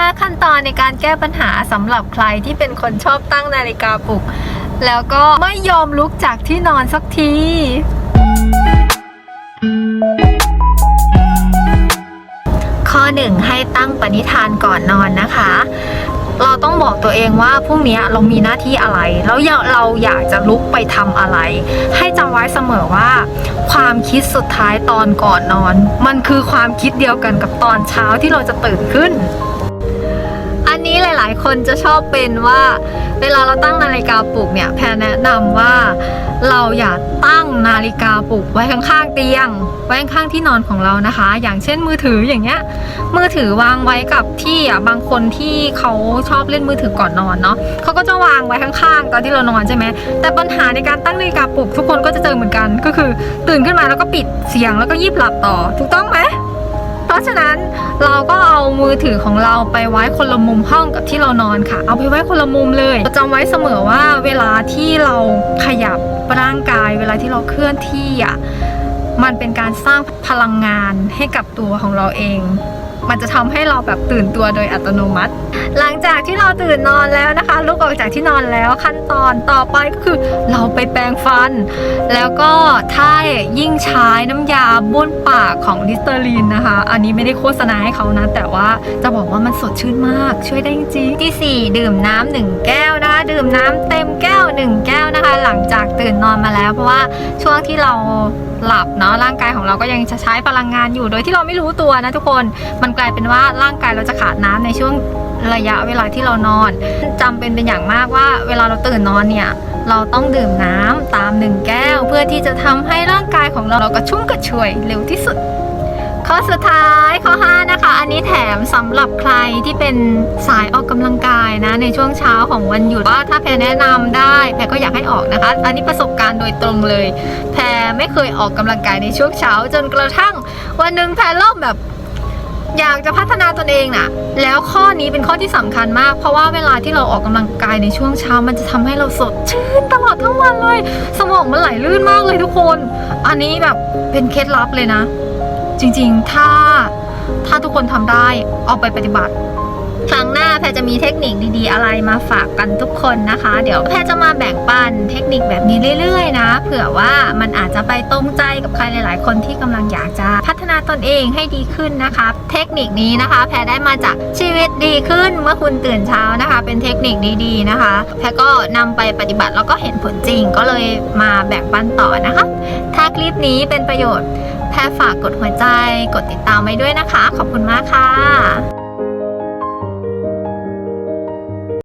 5 ขั้นตอนในการแก้ปัญหาสำหรับใครที่เป็นคนชอบตั้งนาฬิกาปลุก แล้วก็ไม่ยอมลุกจากที่นอนสักทีข้อหนึ่งให้ตั้งปณิธานก่อนนอนนะคะ เราต้องบอกตัวเองว่าพรุ่งนี้เรามีหน้าที่อะไร แล้วอยาเราอยากจะลุกไปทำอะไร ให้จำไว้เสมอว่า ความคิดสุดท้ายตอนก่อนนอน มันคือความคิดเดียวกันกับตอนเช้าที่เราจะตื่นขึ้น นนี้หลายๆ คนจะชอบเป็นว่า เวลาเราตั้งนาฬิกาปลุกเนี่ยแพรแนะนำว่าเราอย่าตั้งนาฬิกาปลุกไว้ข้างๆเตียง ไว้ข้างๆที่นอนของเรานะคะ อย่างเช่นมือถืออย่างเงี้ยมือถือวางไว้กับที่อะบางคนที่เขาชอบเล่นมือถือก่อนนอนเนาะเขาก็จะวางไว้ข้างๆ ตอนที่เรานอนใช่ไหมแต่ปัญหาในการตั้งนาฬิกาปลุกทุกคนก็จะเจอเหมือนกัน ก็คือตื่นขึ้นมาแล้วก็ปิดเสียงแล้วก็ยีบหลับต่อถูกต้องไหมะฉะนั้นเราก็เอามือถือของเราไปไว้คนละมุมห้องกับที่เรานอนค่ะ เอาไปไว้คนละมุมเลยจำไว้เสมอว่าเวลาที่เราขยับร่างกาย เวลาที่เราเคลื่อนที่อะมันเป็นการสร้างพลังงานให้กับตัวของเราเอง มันจะทำให้เราแบบตื่นตัวโดยอัตโนมัติ หลังจากที่เราตื่นนอนแล้วนะคะ ลุกออกจากที่นอนแล้วขั้นตอนต่อไปก็คือเราไปแปรงฟัน แล้วก็ถ้ายิ่งใช้น้ำยาบ้วนปากของลิสเตอรีนนะคะ อันนี้ไม่ได้โฆษณาให้เขานะ แต่ว่าจะบอกว่ามันสดชื่นมาก ช่วยได้จริงที่สี่ดื่มน้ำหนึ่งแก้วนะคะ ดื่มน้ำเต็มแก้วหนึ่งแก้วนะคะ หลังจากตื่นนอนมาแล้ว เพราะว่าช่วงที่เรา หลับเนาะร่างกายของเราก็ยังจะใช้พลังงานอยู่ โดยที่เราไม่รู้ตัวนะทุกคนมันกลายเป็นว่าร่างกายเราจะขาดน้ำในช่วงระยะเวลาที่เรานอนจำเป็นเป็นอย่างมากว่า เวลาเราตื่นนอนเนี่ยเราต้องดื่มน้ำตามหนึ่งแก้ว เพื่อที่จะทำให้ร่างกายของเราเรากระชุ่มกระชวยเร็วที่สุด ข้อสุดท้ายข้อ 5 นะคะ อันนี้แถมสำหรับใครที่เป็นสายออกกำลังกายนะ ในช่วงเช้าของวันหยุดว่าถ้าแพรแนะนำได้แพรก็อยากให้ออกนะคะ อันนี้ประสบการณ์โดยตรงเลย แพรไม่เคยออกกำลังกายในช่วงเช้า จนกระทั่งวันหนึ่งแพรเริ่มแบบอยากจะพัฒนาตนเองน่ะ แล้วข้อนี้เป็นข้อที่สำคัญมาก เพราะว่าเวลาที่เราออกกำลังกายในช่วงเช้า มันจะทำให้เราสดชื่นตลอดทั้งวันเลย สมองมันไหลลื่นมากเลยทุกคน อันนี้แบบเป็นเคล็ดลับเลยนะ จริงๆ ถ้าถ้าทุกคนทำได้เอาไปปฏิบัติ ครั้งหน้าแพรจะมีเทคนิคดีๆ อะไรมาฝากกันทุกคนนะคะ เดี๋ยวแพรจะมาแบ่งปันเทคนิคแบบนี้เรื่อยๆ นะ เผื่อว่ามันอาจจะไปตรงใจกับใครหลาย ๆ คนที่กำลังอยากจะพัฒนาตนเองให้ดีขึ้นนะคะ เทคนิคนี้นะคะ แพรได้มาจากชีวิตดีขึ้นเมื่อคุณตื่นเช้านะคะ เป็นเทคนิคดีๆนะคะ แพรก็นำไปปฏิบัติแล้วก็เห็นผลจริงก็เลยมาแบ่งปันต่อนะคะ ถ้าคลิปนี้เป็นประโยชน์ แพรฝากกดหัวใจ กดติดตามไว้ด้วยนะคะ ขอบคุณมากค่ะ